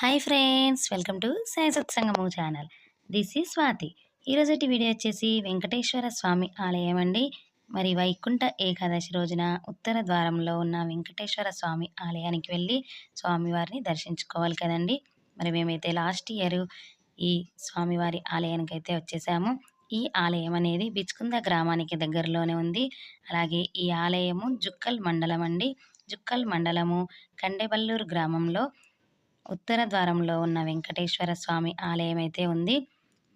Hi friends welcome to Sai సత్సంగము channel. This is Swathi. ఈరోజుటి video వచ్చేసి వెంకటేశ్వర స్వామి ఆలయం అండి మరి వైకుంఠ ఏకాదశి రోజున ఉత్తర ద్వారంలో ఉన్న వెంకటేశ్వర స్వామి ఆలయానికి వెళ్ళి స్వామివారిని దర్శించుకోవాలి కదండి. మరి మేమైతే లాస్ట్ ఇయర్ ఈ స్వామివారి ఆలయానికి అయితే వచ్చేసాము. ఈ ఆలయం అనేది బిచ్కుంద గ్రామానికి దగ్గరలోనే ఉంది. అలాగే ఈ ఆలయము జుక్కల్ మండలం అండి. జుక్కల్ మండలము కండెబల్లూరు గ్రామంలో ఉత్తర ద్వారంలో ఉన్న వెంకటేశ్వర స్వామి ఆలయం అయితే ఉంది.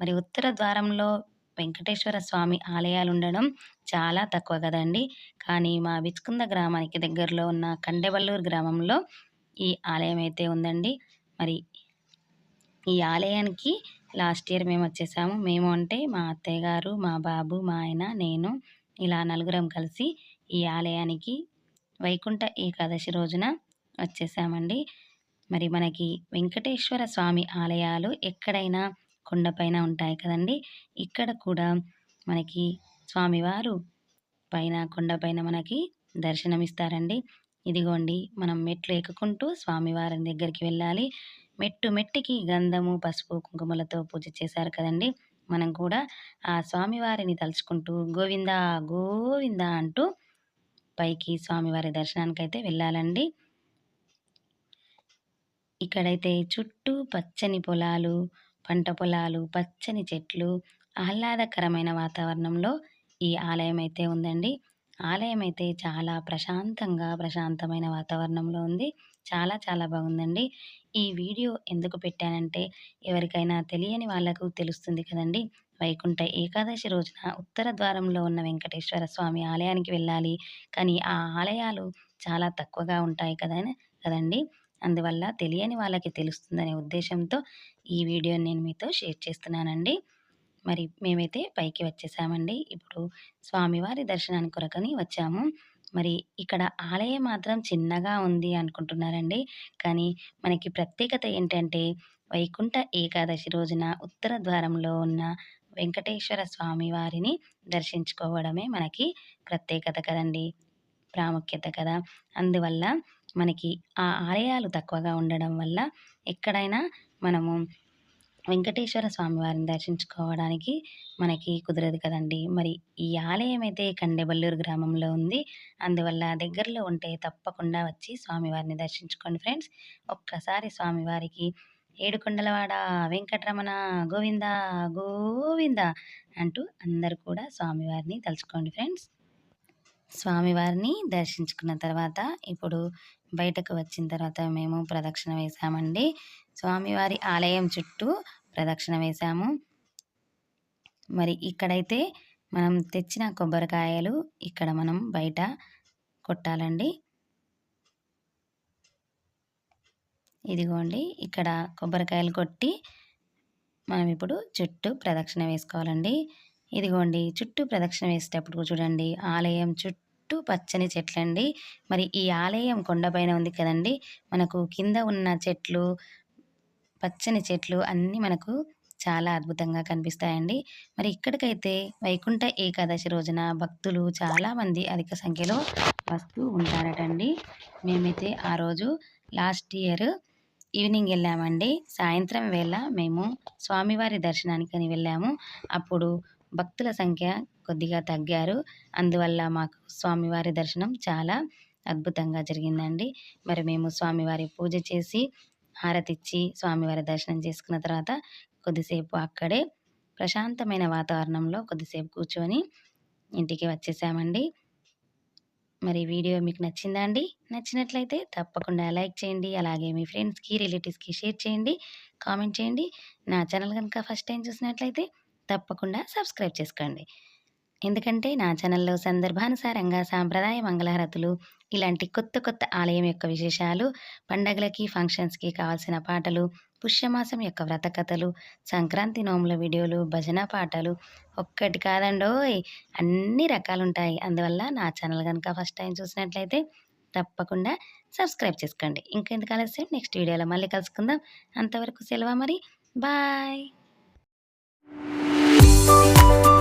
మరి ఉత్తర ద్వారంలో వెంకటేశ్వర స్వామి ఆలయాలు ఉండడం చాలా తక్కువ కదండి. కానీ మా విచ్కుంద గ్రామానికి దగ్గరలో ఉన్న కండెవల్లూరు గ్రామంలో ఈ ఆలయం అయితే ఉందండి. మరి ఈ ఆలయానికి లాస్ట్ ఇయర్ మేము వచ్చేసాము. మేము అంటే మా అత్తయ్య గారు మా బాబు మా ఆయన నేను ఇలా నలుగురం కలిసి ఈ ఆలయానికి వైకుంఠ ఏకాదశి రోజున వచ్చేసామండి. మరి మనకి వెంకటేశ్వర స్వామి ఆలయాలు ఎక్కడైనా కొండపైన ఉంటాయి కదండి. ఇక్కడ కూడా మనకి స్వామివారు పైన కొండపైన మనకి దర్శనమిస్తారండి. ఇదిగోండి మనం మెట్లు ఎక్కుకుంటూ స్వామివారి దగ్గరికి వెళ్ళాలి. మెట్టు మెట్టికి గంధము పసుపు కుంకుమలతో పూజ చేశారు కదండి. మనం కూడా ఆ స్వామివారిని తలుచుకుంటూ గోవిందా గోవిందా అంటూ పైకి స్వామివారి దర్శనానికైతే వెళ్ళాలండి. ఇక్కడైతే చుట్టూ పచ్చని పొలాలు పంట పొలాలు పచ్చని చెట్లు ఆహ్లాదకరమైన వాతావరణంలో ఈ ఆలయం అయితే ఉందండి. ఆలయం అయితే చాలా ప్రశాంతంగా ప్రశాంతమైన వాతావరణంలో ఉంది. చాలా చాలా బాగుందండి. ఈ వీడియో ఎందుకు పెట్టానంటే ఎవరికైనా తెలియని వాళ్ళకు తెలుస్తుంది కదండి. వైకుంఠ ఏకాదశి రోజున ఉత్తర ద్వారంలో ఉన్న వెంకటేశ్వర స్వామి ఆలయానికి వెళ్ళాలి. కానీ ఆ ఆలయాలు చాలా తక్కువగా ఉంటాయి కదా కదండి. అందువల్ల తెలియని వాళ్ళకి తెలుస్తుందనే ఉద్దేశంతో ఈ వీడియోని నేను మీతో షేర్ చేస్తున్నానండి. మరి మేమైతే పైకి వచ్చేసామండి. ఇప్పుడు స్వామివారి దర్శనానికి కొరకని వచ్చాము. మరి ఇక్కడ ఆలయం మాత్రం చిన్నగా ఉంది అనుకుంటున్నారండి. కానీ మనకి ప్రత్యేకత ఏంటంటే వైకుంఠ ఏకాదశి రోజున ఉత్తర ద్వారంలో ఉన్న వెంకటేశ్వర స్వామి వారిని దర్శించుకోవడమే మనకి ప్రత్యేకత కదండి ప్రాముఖ్యత కదా. అందువల్ల మనకి ఆ ఆలయాలు తక్కువగా ఉండడం వల్ల ఎక్కడైనా మనము వెంకటేశ్వర స్వామి వారిని దర్శించుకోవడానికి మనకి కుదరదు కదండి. మరి ఈ ఆలయం అయితే కండెబల్లూరు గ్రామంలో ఉంది. అందువల్ల దగ్గరలో ఉంటే తప్పకుండా వచ్చి స్వామివారిని దర్శించుకోండి ఫ్రెండ్స్. ఒక్కసారి స్వామివారికి ఏడుకొండలవాడ వెంకటరమణ గోవింద గోవింద అంటూ అందరు కూడా స్వామివారిని తలుచుకోండి ఫ్రెండ్స్. స్వామివారిని దర్శించుకున్న తర్వాత ఇప్పుడు బయటకు వచ్చిన తర్వాత మేము ప్రదక్షిణ వేసామండి స్వామివారి ఆలయం చుట్టూ ప్రదక్షిణ వేసాము మరి ఇక్కడైతే మనం తెచ్చిన కొబ్బరికాయలు ఇక్కడ మనం బయట కొట్టాలండి. ఇదిగోండి ఇక్కడ కొబ్బరికాయలు కొట్టి మనం ఇప్పుడు చుట్టూ ప్రదక్షిణ వేసుకోవాలండి. ఇదిగోండి చుట్టూ ప్రదక్షిణ వేసేటప్పుడు చూడండి ఆలయం చుట్టూ పచ్చని చెట్లండి. మరి ఈ ఆలయం కొండపైన ఉంది కదండి మనకు కింద ఉన్న చెట్లు పచ్చని చెట్లు అన్నీ మనకు చాలా అద్భుతంగా కనిపిస్తాయండి. మరి ఇక్కడికైతే వైకుంఠ ఏకాదశి రోజున భక్తులు చాలామంది అధిక సంఖ్యలో వస్తూ ఉంటారటండి. మేమైతే ఆ రోజు లాస్ట్ ఇయర్ ఈవినింగ్ వెళ్ళామండి. సాయంత్రం వేళ మేము స్వామివారి దర్శనానికి అని వెళ్ళాము. అప్పుడు భక్తుల సంఖ్య కొద్దిగా తగ్గారు. అందువల్ల మాకు స్వామివారి దర్శనం చాలా అద్భుతంగా జరిగిందండి. మరి మేము స్వామివారి పూజ చేసి హారతిచ్చి స్వామివారి దర్శనం చేసుకున్న తర్వాత కొద్దిసేపు అక్కడే ప్రశాంతమైన వాతావరణంలో కొద్దిసేపు కూర్చొని ఇంటికి వచ్చేసామండి. మరి వీడియో మీకు నచ్చిందా అండి? నచ్చినట్లయితే తప్పకుండా లైక్ చేయండి. అలాగే మీ ఫ్రెండ్స్కి రిలేటివ్స్కి షేర్ చేయండి. కామెంట్ చేయండి. నా ఛానల్ కనుక ఫస్ట్ టైం చూసినట్లయితే తప్పకుండా సబ్స్క్రైబ్ చేసుకోండి. ఎందుకంటే నా ఛానల్లో సందర్భానుసారంగా సాంప్రదాయ మంగళహారతులు ఇలాంటి కొత్త కొత్త ఆలయం యొక్క విశేషాలు పండగలకి ఫంక్షన్స్కి కావాల్సిన పాటలు పుష్యమాసం యొక్క వ్రత కథలు సంక్రాంతి నోముల వీడియోలు భజన పాటలు ఒక్కటి కాదండోయ్! అన్ని రకాలు ఉంటాయి అందువల్ల నా ఛానల్ కనుక ఫస్ట్ టైం చూసినట్లయితే తప్పకుండా సబ్స్క్రైబ్ చేసుకోండి. ఇంకెందుకు ఆలస్యం? నెక్స్ట్ వీడియోలో మళ్ళీ కలుసుకుందాం. అంతవరకు సెలవు మరి బాయ్! Música